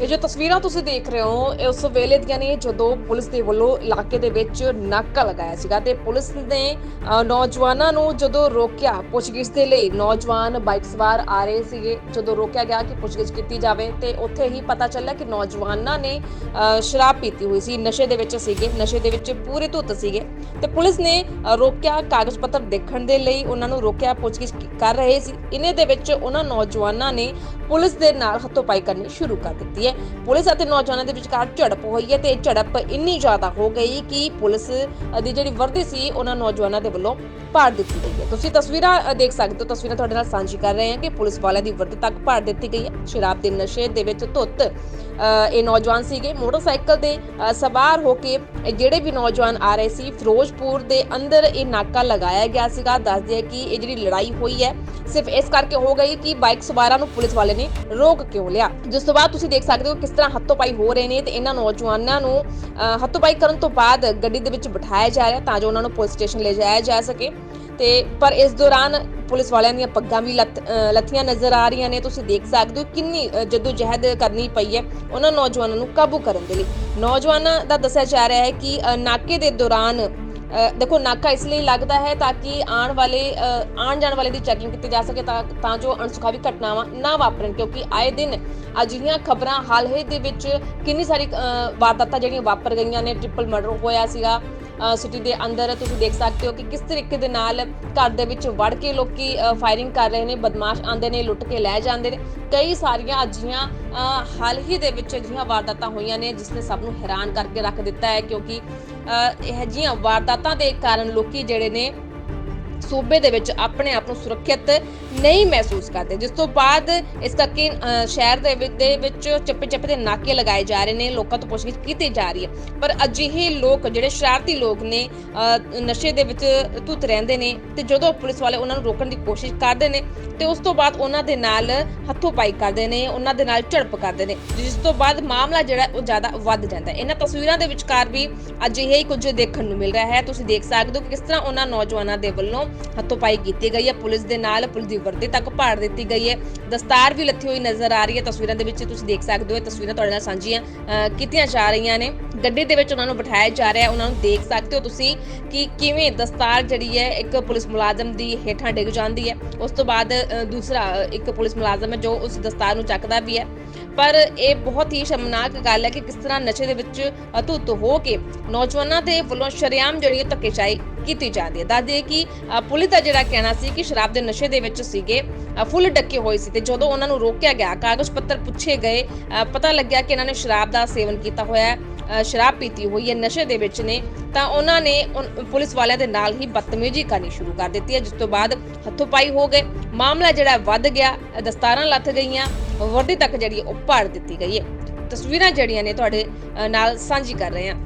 ਇਹ ਜੋ ਤਸਵੀਰਾਂ ਤੁਸੀਂ ਦੇਖ ਰਹੇ ਹੋ, ਇਹ ਉਸ ਵੇਲੇ ਦੀਆਂ ਨੇ ਜਦੋਂ ਪੁਲਿਸ ਦੇ ਵੱਲੋਂ ਇਲਾਕੇ ਦੇ ਵਿੱਚ ਨਾਕਾ ਲਗਾਇਆ ਸੀਗਾ ਤੇ ਪੁਲਿਸ ਨੇ ਨੌਜਵਾਨਾਂ ਨੂੰ ਜਦੋਂ ਰੋਕਿਆ ਪੁੱਛਗਿੱਛ ਦੇ ਲਈ, ਨੌਜਵਾਨ ਬਾਈਕ ਸਵਾਰ ਆ ਰਹੇ ਸੀਗੇ, ਜਦੋਂ ਰੋਕਿਆ ਗਿਆ ਕਿ ਪੁੱਛਗਿੱਛ ਕੀਤੀ ਜਾਵੇ ਤੇ ਉੱਥੇ ਹੀ ਪਤਾ ਚੱਲਿਆ ਕਿ ਨੌਜਵਾਨਾਂ ਨੇ ਸ਼ਰਾਬ ਪੀਤੀ ਹੋਈ ਸੀ, ਨਸ਼ੇ ਦੇ ਵਿੱਚ ਸੀਗੇ, ਨਸ਼ੇ ਦੇ ਵਿੱਚ ਪੂਰੇ ਧੁੱਤ ਸੀਗੇ ਤੇ ਪੁਲਿਸ ਨੇ ਰੋਕਿਆ ਕਾਗਜ਼ ਪੱਤਰ ਦੇਖਣ ਦੇ ਲਈ, ਉਹਨਾਂ ਨੂੰ ਰੋਕਿਆ, ਪੁੱਛਗਿੱਛ ਕਰ ਰਹੇ ਸੀ ਇਨੇ ਦੇ ਵਿੱਚ ਉਹਨਾਂ ਨੌਜਵਾਨਾਂ ਨੇ ਪੁਲਿਸ ਦੇ ਨਾਲ ਹੱਥੋਂ ਪਾਈ ਕਰਨੀ ਸ਼ੁਰੂ ਕਰ ਦਿੱਤੀ ਹੈ। ਪੁਲਿਸ ਅਤੇ ਨੌਜਵਾਨਾਂ ਦੇ ਵਿਚਕਾਰ ਝੜਪ ਹੋਈ ਹੈ ਤੇ ਇਹ ਝੜਪ ਇੰਨੀ ਜ਼ਿਆਦਾ ਹੋ ਗਈ ਕਿ ਪੁਲਿਸ ਦੀ ਜਿਹੜੀ ਵਰਦੀ ਸੀ, ਉਹਨਾਂ ਨੌਜਵਾਨਾਂ ਦੇ ਵੱਲੋਂ ਪਾੜ ਦਿੱਤੀ ਗਈ ਹੈ। ਤੁਸੀਂ ਤਸਵੀਰਾਂ ਦੇਖ ਸਕਦੇ ਹੋ ਤਸਵੀਰਾਂ ਤੁਹਾਡੇ ਨਾਲ ਸਾਂਝੀ ਕਰ ਰਹੇ ਹਾਂ ਕਿ ਪੁਲਿਸ ਵਾਲਿਆਂ ਦੀ ਵਰਦੀ ਤੱਕ ਪਾੜ ਦਿੱਤੀ ਗਈ ਹੈ। ਸ਼ਰਾਬ ਦੇ ਨਸ਼ੇ ਦੇ ਵਿੱਚ ਧੁੱਤ ਇਹ ਨੌਜਵਾਨ ਸੀਗੇ। ਮੋਟਰਸਾਈਕਲ ਤੇ ਸਵਾਰ ਹੋ ਕੇ ਜਿਹੜੇ ਵੀ ਨੌਜਵਾਨ ਆ ਰਹੇ ਸੀ ਫਿਰੋਜ਼ਪੁਰ ਦੇ ਅੰਦਰ ਇਹ ਨਾਕਾ ਲਗਾਇਆ ਗਿਆ ਸੀਗਾ। ਦੱਸਦੇ ਆ ਕਿ ਇਹ ਜਿਹੜੀ ਲੜਾਈ ਹੋਈ ਹੈ ਸਿਰਫ ਇਸ ਕਰਕੇ ਹੋ ਗਈ ਕਿ ਬਾਈਕ ਸਵਾਰਾਂ ਨੂੰ ਪੁਲਿਸ ਵਾਲੇ ਨੇ ਰੋਕ ਕਿਉਂ ਲਿਆ। ਜਿਸ ਤੋਂ ਬਾਅਦ ਤੁਸੀਂ ਦੇਖ ਸਕਦੇ ਹੋ ਕਿਸ ਤਰ੍ਹਾਂ ਹੱਥੋਂਪਾਈ ਹੋ ਰਹੇ ਨੇ ਤੇ ਇਹਨਾਂ ਨੌਜਵਾਨਾਂ ਨੂੰ ਅ, ਹੱਥੋਂਪਾਈ ਕਰਨ ਤੋਂ ਬਾਅਦ ਗੱਡੀ ਦੇ ਵਿੱਚ ਬਿਠਾਇਆ ਜਾ ਰਿਹਾ ਤਾਂ ਜੋ ਉਹਨਾਂ ਨੂੰ ਪੁਲਿਸ ਸਟੇਸ਼ਨ ਲੈ ਜਾਇਆ ਜਾ ਸਕੇ। ਤੇ ਪਰ ਇਸ ਦੌਰਾਨ ਪੁਲਿਸ ਵਾਲਿਆਂ ਦੀਆਂ ਪੱਗਾਂ ਵੀ ਲੱਥ- ਅ, ਲੱਥੀਆਂ ਨਜ਼ਰ ਆ ਰਹੀਆਂ ਨੇ। ਤੁਸੀਂ ਦੇਖ ਸਕਦੇ ਹੋ ਕਿੰਨੀ ਜਦੋਂ ਜਹਿਦ ਕਰਨੀ ਪਈ ਹੈ ਉਹਨਾਂ ਨੌਜਵਾਨਾਂ ਨੂੰ ਕਾਬੂ ਕਰਨ ਦੇ ਲਈ। ਨੌਜਵਾਨਾਂ ਦਾ ਦੱਸਿਆ ਜਾ ਰਿਹਾ ਹੈ ਕਿ ਨਾਕੇ ਦੇ ਦੌਰਾਨ ਅ, ਦੇਖੋ ਨਾਕਾ ਇਸ ਲਈ ਲੱਗਦਾ ਹੈ ਤਾਂ ਕਿ ਆਉਣ ਵਾਲੇ ਅ, ਆਉਣ ਜਾਣ ਵਾਲੇ ਦੀ ਚੈਕਿੰਗ ਕੀਤੀ ਜਾ ਸਕੇ ਤਾਂ ਤਾਂ ਜੋ ਅਣਸੁਖਾਵੀ ਘਟਨਾਵਾਂ ਨਾ ਵਾਪਰਨ। ਕਿਉਂਕਿ ਆਏ ਦਿਨ ਅਜਿਹੀਆਂ ਖਬਰਾਂ ਹਾਲ ਹੀ ਦੇ ਵਿੱਚ ਕਿੰਨੀ ਸਾਰੀ ਅ, ਵਾਰਦਾਤਾਂ ਜਿਹੜੀਆਂ ਵਾਪਰ ਗਈਆਂ ਨੇ। ਟ੍ਰਿਪਲ ਮਰਡਰ ਹੋਇਆ ਸੀਗਾ ਸਿਟੀ ਦੇ ਅੰਦਰ ਤੁਸੀਂ ਦੇਖ ਸਕਦੇ ਹੋ ਕਿ ਕਿਸ ਤਰੀਕੇ ਦੇ ਨਾਲ ਘਰ ਦੇ ਵਿੱਚ ਵੜ ਕੇ ਲੋਕੀ ਫਾਇਰਿੰਗ ਕਰ ਰਹੇ ਨੇ ਬਦਮਾਸ਼ ਆਂਦੇ ਨੇ ਲੁੱਟ ਕੇ ਲੈ ਜਾਂਦੇ ਨੇ। ਕਈ ਸਾਰੀਆਂ ਅਜਿਹੀਆਂ ਅ, ਹਾਲ ਹੀ ਦੇ ਵਿੱਚ ਅਜਿਹੀਆਂ ਵਾਰਦਾਤਾਂ ਹੋਈਆਂ ਨੇ ਜਿਸ ਨੇ ਸਭ ਨੂੰ ਹੈਰਾਨ ਕਰਕੇ ਰੱਖ ਦਿੱਤਾ ਹੈ ਕਿਉਂਕਿ ਅ, ਇਹ ਜਿਹੀਆਂ ਵਾਰਦਾਤਾਂ ਦੇ ਕਾਰਨ ਲੋਕੀ ਜਿਹੜੇ ਨੇ ਸੂਬੇ ਦੇ ਵਿੱਚ ਆਪਣੇ ਆਪ ਨੂੰ ਸੁਰੱਖਿਅਤ ਨਹੀਂ ਮਹਿਸੂਸ ਕਰਦੇ। ਜਿਸ ਤੋਂ ਬਾਅਦ ਇਸ ਕਰਕੇ ਸ਼ਹਿਰ ਦੇ ਵਿੱਚ ਦੇ ਵਿੱਚ ਚੱਪੇ ਚੱਪੇ ਦੇ ਨਾਕੇ ਲਗਾਏ ਜਾ ਰਹੇ ਨੇ, ਲੋਕਾਂ ਤੋਂ ਪੁੱਛਗਿੱਛ ਕੀਤੀ ਜਾ ਰਹੀ ਹੈ। ਪਰ ਅਜਿਹੇ ਲੋਕ, ਜਿਹੜੇ ਸ਼ਰਾਰਤੀ ਲੋਕ ਨੇ ਨਸ਼ੇ ਦੇ ਵਿੱਚ ਧੁੱਤ ਰਹਿੰਦੇ ਨੇ ਤੇ ਜਦੋਂ ਪੁਲਿਸ ਵਾਲੇ ਉਹਨਾਂ ਨੂੰ ਰੋਕਣ ਦੀ ਕੋਸ਼ਿਸ਼ ਕਰਦੇ ਨੇ ਤੇ ਉਸ ਤੋਂ ਬਾਅਦ ਉਹਨਾਂ ਦੇ ਨਾਲ ਹੱਥੋਂ ਪਾਈ ਕਰਦੇ ਨੇ, ਉਹਨਾਂ ਦੇ ਨਾਲ ਝੜਪ ਕਰਦੇ ਨੇ। ਜਿਸ ਤੋਂ ਬਾਅਦ ਮਾਮਲਾ ਜਿਹੜਾ ਉਹ ਜ਼ਿਆਦਾ ਵੱਧ ਜਾਂਦਾ ਹੈ। ਇਹਨਾਂ ਤਸਵੀਰਾਂ ਦੇ ਵਿਚਕਾਰ ਵੀ ਅਜਿਹੇ ਹੀ ਕੁਝ ਦੇਖਣ ਨੂੰ ਮਿਲ ਰਿਹਾ ਹੈ। ਤੁਸੀਂ ਦੇਖ ਸਕਦੇ ਹੋ ਕਿ ਕਿਸ ਤਰ੍ਹਾਂ ਉਹਨਾਂ ਨੌਜਵਾਨਾਂ ਦੇ ਵੱਲੋਂ ਹੱਥੋਪਾਈ ਕੀਤੀ ਗਈ ਹੈ। ਪੁਲਿਸ ਦੇ ਨਾਲ ਪੁਲਿਸ ਦੀ ਵਰਦੀ ਤੱਕ ਪਾੜ ਦਿੱਤੀ ਗਈ ਹੈ। ਦਸਤਾਰ ਵੀ ਲੱਥੀ ਹੋਈ ਨਜ਼ਰ ਆ ਰਹੀ ਹੈ। ਤਸਵੀਰਾਂ ਦੇ ਵਿੱਚ ਤੁਸੀਂ ਦੇਖ ਸਕਦੇ ਹੋ ਇਹ ਤਸਵੀਰਾਂ ਤੁਹਾਡੇ ਨਾਲ ਸਾਂਝੀਆਂ ਕੀਤੀਆਂ ਜਾ ਰਹੀਆਂ ਨੇ। ਗੱਡੀ ਦੇ ਵਿੱਚ ਉਹਨਾਂ ਨੂੰ ਬਿਠਾਇਆ ਜਾ ਰਿਹਾ ਹੈ। ਉਹਨਾਂ ਨੂੰ ਦੇਖ ਸਕਦੇ ਹੋ ਤੁਸੀਂ ਕਿ ਕਿਵੇਂ ਦਸਤਾਰ ਜਿਹੜੀ ਹੈ ਇੱਕ ਪੁਲਿਸ ਮੁਲਾਜ਼ਮ ਦੀ ਹੇਠਾਂ ਡਿੱਗ ਜਾਂਦੀ ਹੈ। ਉਸ ਤੋਂ ਬਾਅਦ ਦੂਸਰਾ ਇੱਕ ਪੁਲਿਸ ਮੁਲਾਜ਼ਮ ਹੈ ਜੋ ਉਸ ਦਸਤਾਰ ਨੂੰ ਚੱਕਦਾ ਵੀ ਹੈ। ਪਰ ਇਹ ਬਹੁਤ ਹੀ ਸ਼ਰਮਨਾਕ ਗੱਲ ਹੈ ਕਿ ਕਿਸ ਤਰ੍ਹਾਂ ਨਸ਼ੇ ਦੇ ਵਿੱਚ ਅ, ਹੋ ਕੇ ਨੌਜਵਾਨਾਂ ਦੇ ਵੱਲੋਂ ਸ਼ਰੇਆਮ ਜਿਹੜੀ ਹੈ ਧੱਕੇਸ਼ਾਹੀ ਕੀਤੀ ਜਾਂਦੀ ਹੈ। ਦੱਸਦੇ ਕਿ ਪੁਲਿਸ ਦਾ ਜਿਹੜਾ ਕਹਿਣਾ ਸੀ ਕਿ ਸ਼ਰਾਬ ਦੇ ਨਸ਼ੇ ਦੇ ਵਿੱਚ ਸੀਗੇ ਫੁੱਲ ਡੱਕੇ ਹੋਏ ਸੀ ਤੇ ਜਦੋਂ ਉਹਨਾਂ ਨੂੰ ਰੋਕਿਆ ਗਿਆ, ਕਾਗਜ਼ ਪੱਤਰ ਪੁੱਛੇ ਗਏ ਪਤਾ ਲੱਗਿਆ ਕਿ ਇਹਨਾਂ ਨੇ ਸ਼ਰਾਬ ਦਾ ਸੇਵਨ ਕੀਤਾ ਹੋਇਆ ਹੈ ਸ਼ਰਾਬ ਪੀਤੀ ਹੋਈ ਹੈ, ਨਸ਼ੇ ਦੇ ਵਿੱਚ ਨੇ, ਤਾਂ ਉਹਨਾਂ ਨੇ ਪੁਲਿਸ ਵਾਲਿਆਂ ਦੇ ਨਾਲ ਹੀ ਬਦਤਮੀਜ਼ੀ ਕਰਨੀ ਸ਼ੁਰੂ ਕਰ ਦਿੱਤੀ ਹੈ, ਜਿਸ ਤੋਂ ਬਾਅਦ ਹੱਥੋਂ ਪਾਈ ਹੋ ਗਏ। ਮਾਮਲਾ ਜਿਹੜਾ ਵੱਧ ਗਿਆ, ਦਸਤਾਰਾਂ ਲੱਥ ਗਈਆਂ, ਵਰਦੀ ਤੱਕ ਜਿਹੜੀ ਉਹ ਪਾੜ ਦਿੱਤੀ ਗਈ ਹੈ। ਤਸਵੀਰਾਂ ਜਿਹੜੀਆਂ ਨੇ ਤੁਹਾਡੇ ਨਾਲ ਸਾਂਝੀ ਕਰ ਰਹੇ ਹਾਂ।